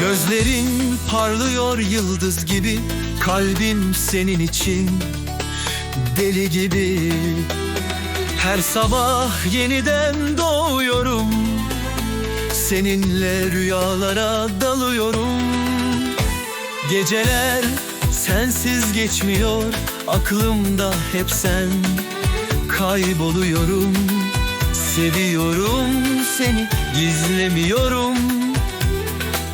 Gözlerin parlıyor yıldız gibi Kalbim senin için. Deli gibi Her sabah yeniden doğuyorum. Seninle rüyalara dalıyorum. Geceler sensiz geçmiyor Aklımda hep sen. Kayboluyorum Seviyorum seni Gizlemiyorum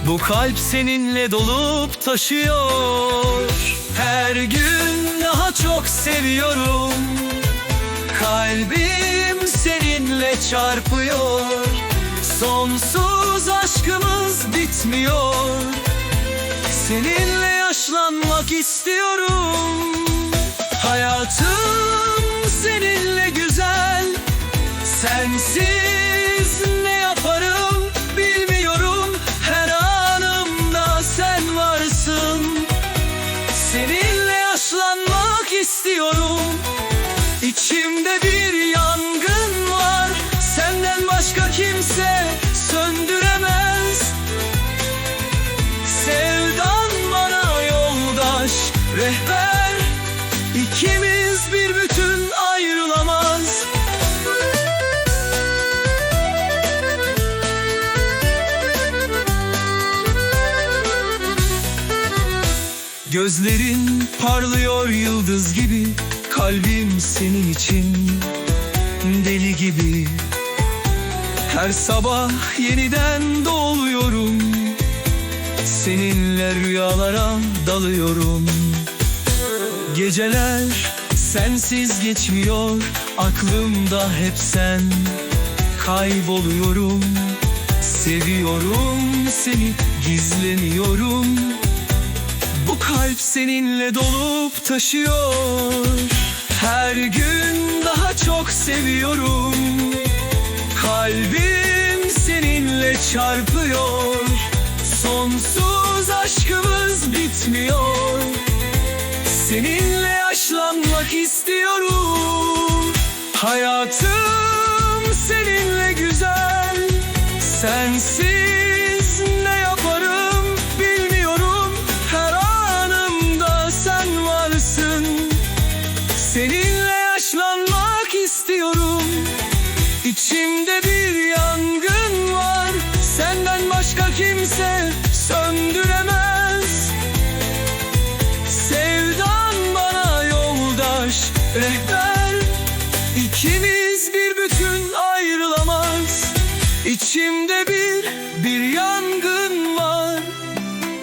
Bu kalp seninle dolup taşıyor. Her gün daha çok seviyorum. Kalbim seninle çarpıyor. Sonsuz aşkımız bitmiyor. Seninle yaşlanmak istiyorum. Hayatım seninle İçimde bir yangın var. Senden başka kimse söndüremez. Sevdan bana yoldaş, rehber. İkimiz bir bütün ayrılamaz. Gözlerin parlıyor yıldız gibi Kalbim senin için deli gibi. Her sabah yeniden doğuyorum. Seninle rüyalara dalıyorum. Geceler sensiz geçmiyor. Aklımda hep sen. Kayboluyorum. Seviyorum seni Gizlemiyorum Bu kalp seninle dolup taşıyor çarpıyor. Sonsuz aşkımız bitmiyor. Seninle yaşlanmak istiyorum. Hayatım seninle güzel. Sensiz ne yaparım bilmiyorum. Her anımda sen varsın. Seninle yaşlanmak istiyorum. İçimde rehber İkimiz bir bütün ayrılamaz. İçimde bir, bir yangın var.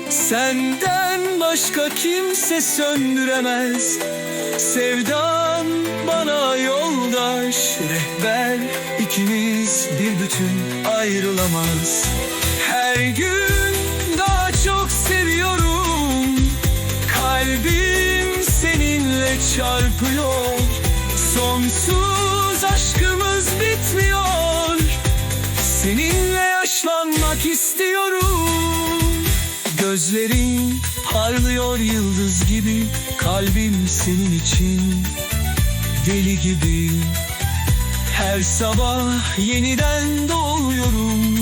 Senden başka kimse söndüremez. Sevdan bana yoldaş, rehber. İkimiz bir bütün ayrılamaz. Her gün çarpıyor Sonsuz aşkımız bitmiyor. Seninle yaşlanmak istiyorum. Gözlerin parlıyor yıldız gibi Kalbim senin için. Deli gibi Her sabah yeniden doğuyorum